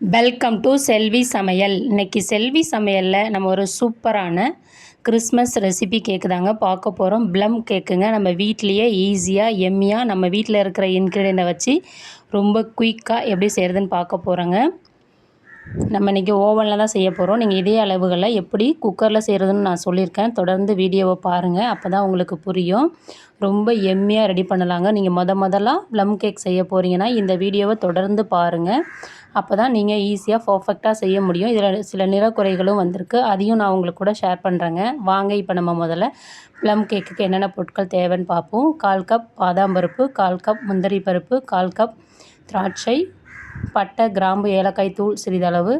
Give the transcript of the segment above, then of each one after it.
Welcome to செல்வி சமையல் இன்னைக்கு செல்வி சமையலில் நம்ம ஒரு சூப்பரான கிறிஸ்மஸ் ரெசிபி கேக்கு தாங்க பார்க்க போகிறோம் ப்ளம் கேக்குங்க. நம்ம வீட்லேயே ஈஸியாக எம்மியாக நம்ம வீட்டில் இருக்கிற இன்க்ரீடியண்ட்டை வச்சு ரொம்ப குயிக்காக எப்படி செய்கிறதுன்னு பார்க்க போகிறோங்க நம்ம இன்றைக்கி ஓவனில் தான் செய்ய போகிறோம் நீங்கள் இதே அளவுகளில் எப்படி குக்கரில் செய்கிறதுன்னு நான் சொல்லியிருக்கேன். தொடர்ந்து வீடியோவை பாருங்கள் அப்போ தான் உங்களுக்கு புரியும். ரொம்ப எம்மியாக ரெடி பண்ணலாங்க. நீங்கள் முத முதலாக ப்ளம் கேக் செய்ய போகிறீங்கன்னா இந்த வீடியோவை தொடர்ந்து பாருங்கள் அப்போ தான் நீங்கள் ஈஸியாக பர்ஃபெக்டாக செய்ய முடியும். இதில் சில நிறக்குறைகளும் வந்திருக்கு. அதையும் நான் உங்களுக்கு கூட ஷேர் பண்ணுறேங்க வாங்க இப்போ நம்ம முதல்ல ப்ளம் கேக்குக்கு என்னென்ன பொருட்கள் தேவைன்னு பார்ப்போம். கால் கப் பாதாம் பருப்பு கால் கப் முந்திரி பருப்பு கால் கப் திராட்சை பட்டை கிராம்பு ஏலக்காய் தூள் சிறிதளவு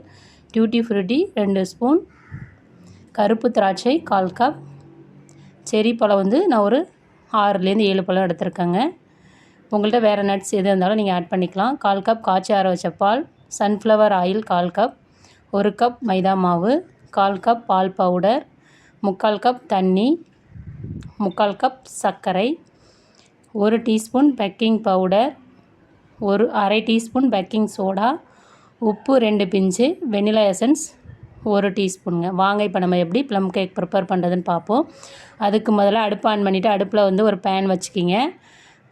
டியூட்டி ஃப்ரூட்டி ரெண்டு ஸ்பூன் கருப்பு திராட்சை கால் கப் செரி பழம் வந்து நான் ஒரு ஆறுலேருந்து ஏழு பழம் எடுத்திருக்கேங்க. உங்கள்கிட்ட வேறு நட்ஸ் எது இருந்தாலும் நீங்கள் ஆட் பண்ணிக்கலாம். கால் கப் காய்ச்சி ஆற வச்ச பால் சன்ஃப்ளவர் ஆயில் கால் கப் ஒரு கப் மைதா மாவு கால் கப் பால் பவுடர் முக்கால் கப் தண்ணி முக்கால் கப் சர்க்கரை ஒரு டீஸ்பூன் பேக்கிங் பவுடர் ஒரு அரை டீஸ்பூன் பேக்கிங் சோடா உப்பு ரெண்டு பிஞ்சு வெனிலா எசன்ஸ் ஒரு டீஸ்பூனுங்க. வாங்க இப்போ நம்ம எப்படி ப்ளம் கேக் ப்ரிப்பேர் பண்ணுறதுன்னு பார்ப்போம் அதுக்கு முதல்ல அடுப்பு ஆன் பண்ணிவிட்டு அடுப்பில் வந்து ஒரு பேன் வச்சுக்கிங்க.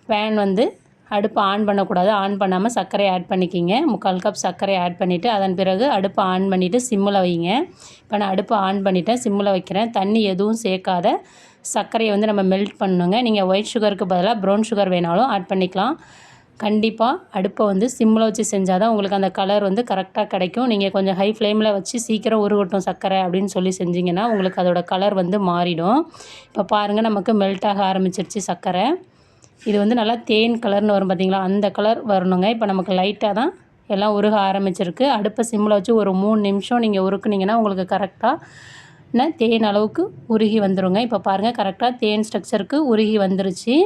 பேன் வந்து அடுப்பை ஆன் பண்ணக்கூடாது. ஆன் பண்ணாமல் சர்க்கரை ஆட் பண்ணிக்கிங்க. முக்கால் கப் சர்க்கரை ஆட் பண்ணிவிட்டு அதன் பிறகு அடுப்பை ஆன் பண்ணிவிட்டு சிம்மில் வைங்க. இப்போ நான் அடுப்பை ஆன் பண்ணிவிட்டேன் சிம்மில் வைக்கிறேன். தண்ணி எதுவும் சேர்க்காத சர்க்கரையை வந்து நம்ம மெல்ட் பண்ணுங்க நீங்கள் ஒயிட் சுகருக்கு பதிலாக ப்ரௌன் சுகர் வேணாலும் ஆட் பண்ணிக்கலாம். கண்டிப்பாக அடுப்பை வந்து சிம்மில் வச்சு செஞ்சால் தான் உங்களுக்கு அந்த கலர் வந்து கரெக்டாக கிடைக்கும். நீங்கள் கொஞ்சம் ஹை ஃப்ளேமில் வச்சு சீக்கிரம் உருகட்டும் சர்க்கரை அப்படின்னு சொல்லி செஞ்சிங்கன்னா உங்களுக்கு அதோட கலர் வந்து மாறிடும். இப்போ பாருங்கள் நமக்கு மெல்ட் ஆக ஆரம்பிச்சிருச்சு சர்க்கரை. இது வந்து நல்லா தேன் கலர்னு வரும் பார்த்தீங்களா அந்த கலர் வரணுங்க. இப்போ நமக்கு லைட்டாக தான் எல்லாம் உருக ஆரம்பிச்சிருக்கு. அடுப்பை சிம்மில் வச்சு ஒரு மூணு நிமிஷம் நீங்கள் உருக்குனீங்கன்னா உங்களுக்கு கரெக்டாக தேன் அளவுக்கு உருகி வந்துடுங்க இப்போ பாருங்கள் கரெக்டாக தேன் ஸ்ட்ரக்சருக்கு உருகி வந்துருச்சு.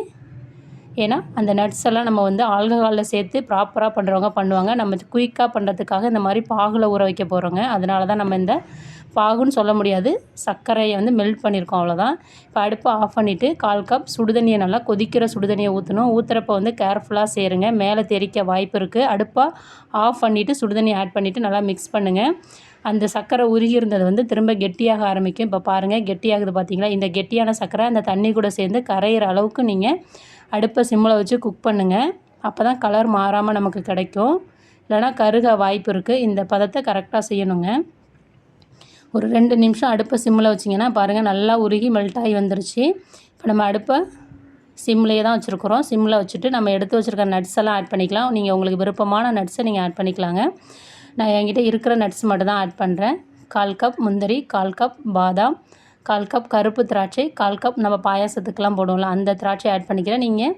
ஏன்னா அந்த நட்ஸ் எல்லாம் நம்ம வந்து ஆல்கஹாலில் சேர்த்து ப்ராப்பராக பண்ணுறவங்க பண்ணுவாங்க. நம்ம குயிக்காக பண்ணுறதுக்காக இந்த மாதிரி பாகில் ஊற வைக்க போகிறோங்க அதனால தான் நம்ம இந்த பாகுன்னு சொல்ல முடியாது. சர்க்கரையை வந்து மெல்ட் பண்ணியிருக்கோம் அவ்வளோதான் இப்போ அடுப்பை ஆஃப் பண்ணிவிட்டு கால் கப் சுடுதண்ணியை நல்லா கொதிக்கிற சுடுதண்ணியை ஊற்றணும் ஊற்றுறப்ப வந்து கேர்ஃபுல்லாக சேருங்க. மேலே தெறிக்க வாய்ப்பு இருக்குது அடுப்பை ஆஃப் பண்ணிவிட்டு சுடுதண்ணி ஆட் பண்ணிவிட்டு நல்லா மிக்ஸ் பண்ணுங்கள் அந்த சர்க்கரை உருகி இருந்தது வந்து திரும்ப கெட்டியாக ஆரம்பிக்கும். இப்போ பாருங்கள் கெட்டியாகுது பார்த்தீங்களா இந்த கெட்டியான சர்க்கரை அந்த தண்ணி கூட சேர்ந்து கரையிற அளவுக்கு நீங்கள் அடுப்பை சிம்மில் வச்சு குக் பண்ணுங்கள் அப்போ தான் கலர் மாறாமல் நமக்கு கிடைக்கும். இல்லைனா கருக வாய்ப்பு இருக்குது இந்த பதத்தை கரெக்டாக செய்யணுங்க. ஒரு ரெண்டு நிமிஷம் அடுப்பை சிம்மில் வச்சிங்கன்னா பாருங்கள் நல்லா உருகி மெல்ட் ஆகி வந்துருச்சு. இப்போ நம்ம அடுப்பை சிம்லேயே தான் வச்சுருக்குறோம். சிம்மில் வச்சுட்டு நம்ம எடுத்து வச்சுருக்க நட்ஸ் எல்லாம் ஆட் பண்ணிக்கலாம். நீங்கள் உங்களுக்கு விருப்பமான நட்ஸை நீங்கள் ஆட் பண்ணிக்கலாங்க. நான் என்கிட்ட இருக்கிற நட்ஸ் மட்டும் தான் ஆட் பண்ணுறேன் கால் கப் முந்திரி கால் கப் பாதாம் கால் கப் கருப்பு திராட்சை கால் கப் நம்ம பாயாசத்துக்கெலாம் போடுவோம்ல அந்த திராட்சை ஆட் பண்ணிக்கிறேன் நீங்கள்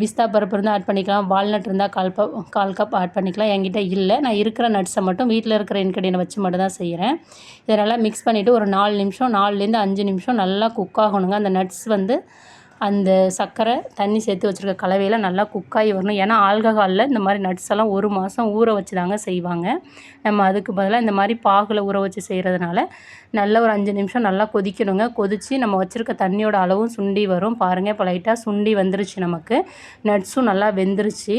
பிஸ்தா பருப்பு இருந்தால் ஆட் பண்ணிக்கலாம் வால்நட் இருந்தால் கால் கப் கால் கப் ஆட் பண்ணிக்கலாம். என்கிட்ட இல்லை. நான் இருக்கிற நட்ஸை மட்டும் வீட்டில் இருக்கிற இன்க்ரீடியன் வச்சு மட்டும் தான் செய்கிறேன் இதை நல்லா மிக்ஸ் பண்ணிவிட்டு ஒரு நாலு நிமிஷம் நாலுலேருந்து அஞ்சு நிமிஷம் நல்லா குக் ஆகணுங்க. அந்த நட்ஸ் வந்து அந்த சர்க்கரை தண்ணி சேர்த்து வச்சுருக்க கலவையில் நல்லா குக்காகி வரணும். ஏன்னா ஆல்கஹாலில் இந்த மாதிரி நட்ஸ் எல்லாம் ஒரு மாதம் ஊற வச்சு தாங்க செய்வாங்க. நம்ம அதுக்கு பதிலாக இந்த மாதிரி பாகில் ஊற வச்சு செய்கிறதுனால நல்ல ஒரு அஞ்சு நிமிஷம் நல்லா கொதிக்கணுங்க. கொதித்து நம்ம வச்சுருக்க தண்ணியோட அளவும் சுண்டி வரும். பாருங்கள் இப்போ லைட்டாக சுண்டி வந்துருச்சு நமக்கு. நட்ஸும் நல்லா வெந்துருச்சு.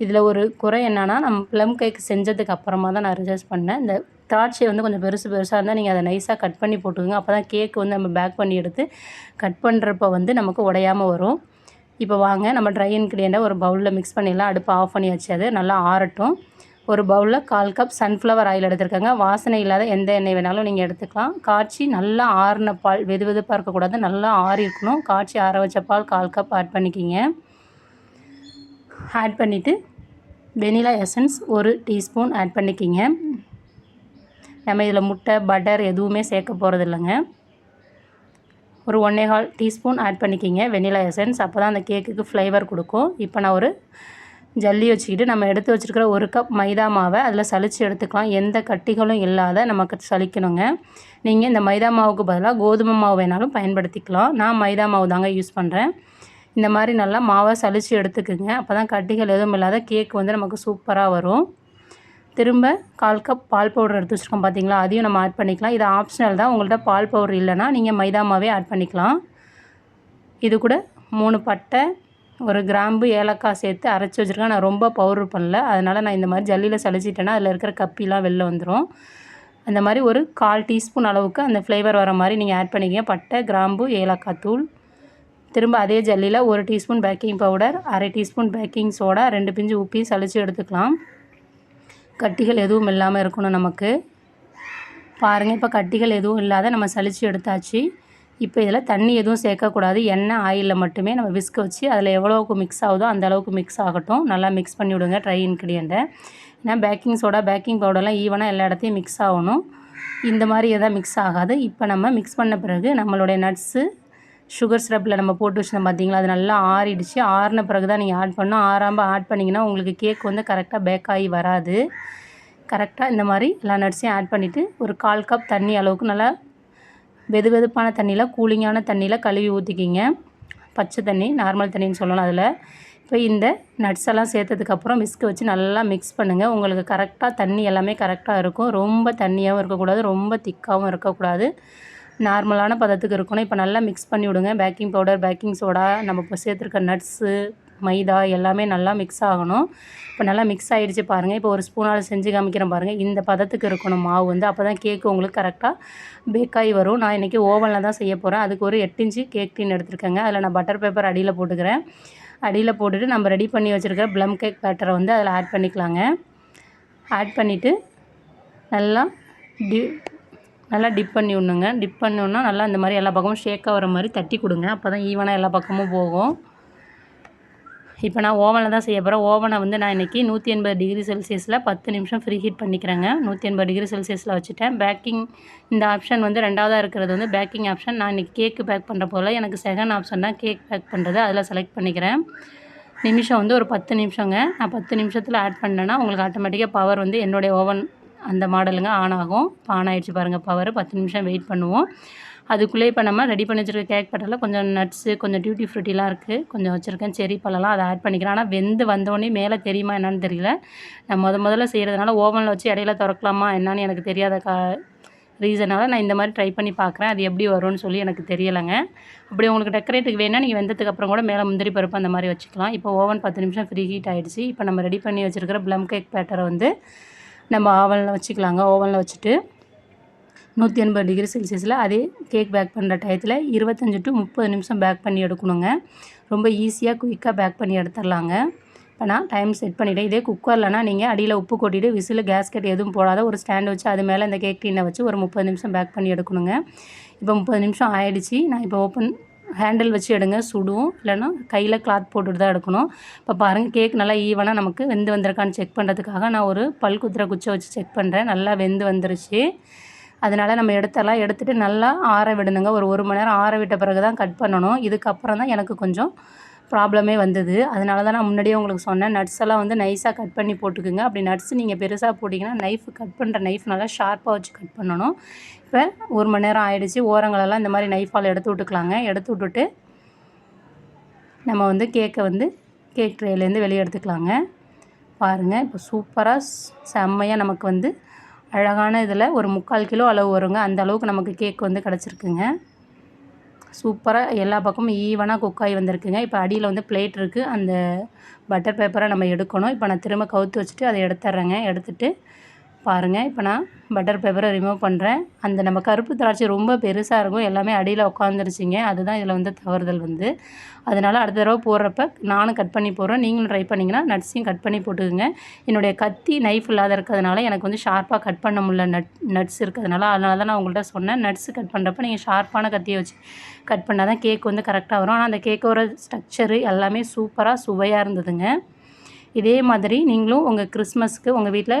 இதில் ஒரு குறை என்னென்னா நம்ம ப்ளம் கேக் செஞ்சதுக்கு அப்புறமா தான் நான் ரிசர்ச் பண்ணேன். இந்த திராட்சை வந்து கொஞ்சம் பெருசு பெருசாக இருந்தால் நீங்கள் அதை நைஸாக கட் பண்ணி போட்டுக்கோங்க. அப்போ தான் கேக் வந்து நம்ம பேக் பண்ணி எடுத்து கட் பண்ணுறப்ப வந்து நமக்கு உடையாமல் வரும். இப்போ வாங்க நம்ம ட்ரை இன்க்ரீடியண்ட்டை ஒரு பவுலில் மிக்ஸ் பண்ணிடலாம். அடுப்பு ஆஃப் பண்ணி வச்சு அது நல்லா ஆறட்டும். ஒரு பவுலில் கால் கப் சன்ஃப்ளவர் ஆயில் எடுத்திருக்காங்க. வாசனை இல்லாத எந்த எண்ணெய் வேணாலும் நீங்கள் எடுத்துக்கலாம். காய்ச்சி நல்லா ஆறின பால் வெது வெதுப்பாக இருக்கக்கூடாது. நல்லா ஆறி இருக்கணும். காய்ச்சி ஆற வச்ச பால் கால் கப் ஆட் பண்ணிக்கிங்க. ஆட் பண்ணிவிட்டு வெனிலா எசன்ஸ் ஒரு டீஸ்பூன் ஆட் பண்ணிக்கிங்க. நம்ம இதில் முட்டை பட்டர் எதுவுமே சேர்க்க போகிறது இல்லைங்க ஒரு ஒன்றே கால் டீஸ்பூன் ஆட் பண்ணிக்கிங்க. வெனிலா எசன்ஸ் அப்போ தான் அந்த கேக்குக்கு ஃப்ளேவர் கொடுக்கும். இப்போ நான் ஒரு ஜல்லி வச்சுக்கிட்டு நம்ம எடுத்து வச்சுருக்கிற ஒரு கப் மைதா மாவை அதில் சளிச்சு எடுத்துக்கலாம். எந்த கட்டிகளும் இல்லாத நமக்கு சலிக்கணுங்க நீங்கள் இந்த மைதா மாவுக்கு பதிலாக கோதுமை மாவு வேணாலும் பயன்படுத்திக்கலாம். நான் மைதா மாவு தாங்க யூஸ் பண்ணுறேன் இந்த மாதிரி நல்லா மாவை சளிச்சு எடுத்துக்குங்க. அப்போ தான் கட்டிகள் எதுவும் இல்லாத கேக் வந்து நமக்கு சூப்பராக வரும். திரும்ப கால் கப் பால் பவுடர் எடுத்து வச்சுருக்கோம் பார்த்தீங்களா? அதையும் நம்ம ஆட் பண்ணிக்கலாம். இது ஆப்ஷனல் தான். உங்கள்கிட்ட பால் பவுடர் இல்லைன்னா நீங்கள் மைதா மாவே ஆட் பண்ணிக்கலாம். இது கூட மூணு பட்டை ஒரு கிராம்பு ஏலக்காய் சேர்த்து அரைச்சி வச்சுருக்கேன். நான் ரொம்ப பவுடர் பண்ணல. அதனால் நான் இந்த மாதிரி ஜல்லியில் சளிச்சிட்டேன்னா அதில் இருக்கிற கப்பிலாம் வெளில வந்துடும் அந்த மாதிரி ஒரு கால் டீஸ்பூன் அளவுக்கு அந்த ஃப்ளேவர் வர மாதிரி நீங்கள் ஆட் பண்ணிக்கங்க. பட்டை கிராம்பு ஏலக்காய் தூள். திரும்ப அதே ஜல்லியில் ஒரு டீஸ்பூன் பேக்கிங் பவுடர் அரை டீஸ்பூன் பேக்கிங் சோடா ரெண்டு பிஞ்சு உப்பி சளிச்சு எடுத்துக்கலாம். கட்டிகள் எதுவும் இல்லாமல் இருக்கணும் நமக்கு. பாருங்கள் இப்போ கட்டிகள் எதுவும் இல்லாத நம்ம சளிச்சு எடுத்தாச்சு. இப்போ இதில் தண்ணி எதுவும் சேர்க்கக்கூடாது. எண்ணெய் ஆயிலில் மட்டுமே நம்ம விஸ்க் வச்சு அதில் எவ்வளோவுக்கு மிக்ஸ் ஆகுதோ அந்த அளவுக்கு மிக்ஸ் ஆகட்டும். நல்லா மிக்ஸ் பண்ணி விடுங்க ட்ரை இன்க்ரீடியண்ட்டை ஏன்னா பேக்கிங் சோடா பேக்கிங் பவுடர்லாம் ஈவனாக எல்லா இடத்தையும் மிக்ஸ் ஆகணும். இந்த மாதிரி எதாவது மிக்ஸ் ஆகாது. இப்போ நம்ம மிக்ஸ் பண்ண பிறகு நம்மளுடைய நட்ஸு சுகர் சிரப்பில் நம்ம போட்டு வச்சுருந்தோம் பார்த்தீங்களா அது நல்லா ஆறிடுச்சு. ஆறின பிறகு தான் நீங்கள் ஆட் பண்ணோம் ஆறாமல் ஆட் பண்ணிங்கன்னா உங்களுக்கு கேக் வந்து கரெக்டாக பேக் ஆகி வராது. கரெக்டாக இந்த மாதிரி எல்லா நட்ஸையும் ஆட் பண்ணிவிட்டு ஒரு கால் கப் தண்ணி அளவுக்கு நல்லா வெது வெதுப்பான தண்ணியில் கூலிங்கான தண்ணியில் கழுவி ஊற்றிக்கிங்க பச்சை தண்ணி நார்மல் தண்ணின்னு சொல்லலாம் அதில். இப்போ இந்த நட்ஸ் எல்லாம் சேர்த்ததுக்கப்புறம் விஸ்க் வச்சு நல்லா மிக்ஸ் பண்ணுங்கள் உங்களுக்கு கரெக்டாக தண்ணி எல்லாமே கரெக்டாக இருக்கும். ரொம்ப தண்ணியாகவும் இருக்கக்கூடாது. ரொம்ப திக்காகவும் இருக்கக்கூடாது. நார்மலான பதத்துக்கு இருக்கணும். இப்போ நல்லா மிக்ஸ் பண்ணி விடுங்க. பேக்கிங் பவுடர் பேக்கிங் சோடா நம்ம இப்போ சேர்த்துருக்க நட்ஸு மைதா எல்லாமே நல்லா மிக்ஸ் ஆகணும். இப்போ நல்லா மிக்ஸ் ஆகிடுச்சு பாருங்கள் இப்போ ஒரு ஸ்பூனால் செஞ்சு காமிக்கிறேன் பாருங்கள் இந்த பதத்துக்கு இருக்கணும் மாவு வந்து. அப்போ தான் கேக்கு உங்களுக்கு கரெக்டாக பேக்காகி வரும். நான் இன்றைக்கி ஓவனில் தான் செய்ய போகிறேன் அதுக்கு ஒரு எட்டு இன்ச்சு கேக் டீன் எடுத்துருக்கேங்க. அதில் நான் பட்டர் பேப்பர் அடியில் போட்டுக்கிறேன். அடியில் போட்டுட்டு நம்ம ரெடி பண்ணி வச்சுருக்க ப்ளம் கேக் பேட்டரை வந்து அதில் ஆட் பண்ணிக்கலாங்க. ஆட் பண்ணிவிட்டு நல்லா டி நல்லா டிப் பண்ணி விடணுங்க. டிப் பண்ணோன்னா நல்லா இந்த மாதிரி எல்லா பக்கமும் ஷேக்காக வர மாதிரி தட்டி கொடுங்க. அப்போ தான் ஈவனாக எல்லா பக்கமும் போகும். இப்போ நான் ஓவனில் தான் செய்ய போகிறேன் ஓவனை வந்து நான் இன்றைக்கி நூற்றி எண்பது டிகிரி செல்சியஸில் பத்து நிமிஷம் ஃப்ரீ ஹீட் பண்ணிக்கிறேங்க. நூற்றி எண்பது டிகிரி செல்சியஸில் வச்சுட்டேன். பேக்கிங் இந்த ஆப்ஷன் வந்து ரெண்டாவதாக இருக்கிறது வந்து பேக்கிங் ஆப்ஷன் நான் இன்றைக்கி கேக்கு பேக் பண்ணுற போல் எனக்கு செகண்ட் ஆப்ஷன் தான் கேக் பேக் பண்ணுறது அதில் செலக்ட் பண்ணிக்கிறேன். நிமிஷம் வந்து ஒரு பத்து நிமிஷங்க. நான் பத்து நிமிஷத்தில் ஆட் பண்ணேன்னா உங்களுக்கு ஆட்டோமேட்டிக்காக பவர் வந்து என்னுடைய ஓவன் அந்த மாடலுங்க ஆன் ஆகும். இப்போ ஆன் ஆகிடுச்சு பாருங்கள் பவர் பத்து நிமிஷம் வெயிட் பண்ணுவோம். அதுக்குள்ளே இப்போ நம்ம ரெடி பண்ணி வச்சுருக்க கேக் பட்டரில் கொஞ்சம் நட்ஸு கொஞ்சம் டியூட்டி ஃப்ரூட்டிலாம் இருக்குது கொஞ்சம் வச்சுருக்கேன் செரி பழம்லாம் அதை ஆட் பண்ணிக்கிறேன். ஆனால் வெந்து வந்தோடனே மேலே தெரியுமா என்னன்னு தெரியல. நான் முத முதல்ல செய்கிறதுனால ஓவனில் வச்சு இடையில திறக்கலாமா என்னன்னு எனக்கு தெரியாத கா ரீசனால் நான் இந்த மாதிரி ட்ரை பண்ணி பார்க்குறேன். அது எப்படி வரும்னு சொல்லி எனக்கு தெரியலைங்க. அப்படி உங்களுக்கு டெக்கரேட்டுக்கு வேணால் நீங்கள் வெந்ததுக்கு அப்புறம் கூட மேலே முந்திரி பருப்பு அந்த மாதிரி வச்சுக்கலாம். இப்போ ஓவன் பத்து நிமிஷம் ஃப்ரீ ஹீட் ஆகிடுச்சு இப்போ நம்ம ரெடி பண்ணி வச்சுருக்கிற ப்ளம் கேக் பேட்டரை வந்து நம்ம ஓவனில் வச்சுக்கலாங்க. ஓவனில் வச்சுட்டு நூற்றி எண்பது டிகிரி செல்சியஸில் அதே கேக் பேக் பண்ணுற டயத்தில் இருபத்தஞ்சி டு முப்பது நிமிஷம் பேக் பண்ணி எடுக்கணுங்க. ரொம்ப ஈஸியாக குயிக்காக பேக் பண்ணி எடுத்துடலாங்க. இப்போ நான் டைம் செட் பண்ணிவிட்டேன் இதே குக்கர்லனா நீங்கள் அடியில் உப்பு கொட்டிட்டு விசில் கேஸ்கெட் எதுவும் போடாத ஒரு ஸ்டாண்ட் வச்சு அது மேலே இந்த கேக் டீனை வச்சு ஒரு முப்பது நிமிஷம் பேக் பண்ணி எடுக்கணுங்க. இப்போ முப்பது நிமிஷம் ஆயிடுச்சு. நான் இப்போ ஓப்பன் ஹேண்டில் வச்சு எடுங்க சுடும் இல்லைன்னா கையில் கிளாத் போட்டுட்டு தான் எடுக்கணும். இப்போ பாருங்கள் கேக் நல்லா ஈவனாக நமக்கு வெந்து வந்திருக்கான்னு செக் பண்ணுறதுக்காக நான் ஒரு பல் குத்துற குச்சை வச்சு செக் பண்ணுறேன் நல்லா வெந்து வந்துருச்சு. அதனால் நம்ம எடுத்தலாம் எடுத்துகிட்டு நல்லா ஆற விடணுங்க. ஒரு ஒரு மணி நேரம் ஆற விட்ட பிறகு தான் கட் பண்ணணும். இதுக்கப்புறம் தான் எனக்கு கொஞ்சம் ப்ராப்ளமே வந்தது. அதனால தான் நான் முன்னாடியே உங்களுக்கு சொன்னேன் நட்ஸ் எல்லாம் வந்து நைஸாக கட் பண்ணி போட்டுக்குங்க. அப்படி நட்ஸ் நீங்கள் பெருசாக போட்டிங்கன்னா நைஃப் கட் பண்ணுற நைஃப் நல்லா ஷார்ப்பாக வச்சு கட் பண்ணணும். இப்போ ஒரு மணி நேரம் ஆயிடுச்சு. ஓரங்களெல்லாம் இந்த மாதிரி நைஃபால் எடுத்து விட்டுக்கலாங்க. எடுத்து விட்டுட்டு நம்ம வந்து கேக்கை வந்து கேக் ட்ரேலேருந்து வெளியே எடுத்துக்கலாங்க. பாருங்கள் இப்போ சூப்பராக செம்மையாக நமக்கு வந்து அழகான இதில் ஒரு முக்கால் கிலோ அளவு வருங்க. அந்த அளவுக்கு நமக்கு கேக் வந்து கிடச்சிருக்குங்க. சூப்பராக எல்லா பக்கமும் ஈவனாக குக்காகி வந்திருக்குங்க. இப்போ அடியில் வந்து பிளேட் இருக்குது அந்த பட்டர் பேப்பரை நம்ம எடுக்கணும். இப்போ நான் திரும்ப கவுத்து வச்சுட்டு அதை எடுத்துட்றேங்க எடுத்துகிட்டு பாருங்கள் இப்போ நான் பட்டர் பேப்பரை ரிமூவ் பண்ணுறேன் அந்த நம்ம கருப்பு திராட்சை ரொம்ப பெருசாக இருக்கும். எல்லாமே அடியில் உட்காந்துருச்சிங்க அதுதான் இதில் வந்து தவறுதல் வந்து. அதனால் அடுத்த தடவை போடுறப்ப நானும் கட் பண்ணி போடுறேன். நீங்களும் ட்ரை பண்ணிங்கன்னா நட்ஸையும் கட் பண்ணி போட்டுக்குங்க. என்னுடைய கத்தி நைஃப் இல்லாத இருக்கிறதுனால எனக்கு வந்து ஷார்ப்பாக கட் பண்ண முடியல நட் நட்ஸ் இருக்கிறதுனால. அதனால தான் நான் உங்கள்கிட்ட சொன்னேன். நட்ஸ் கட் பண்ணுறப்ப நீங்கள் ஷார்ப்பான கத்தியை வச்சு கட் பண்ணால் தான் கேக் வந்து கரெக்டாக வரும். ஆனால் அந்த கேக்கோட ஸ்ட்ரக்சரு எல்லாமே சூப்பராக சுவையாக இருந்ததுங்க. இதே மாதிரி நீங்களும் உங்கள் கிறிஸ்மஸ்க்கு உங்கள் வீட்டில்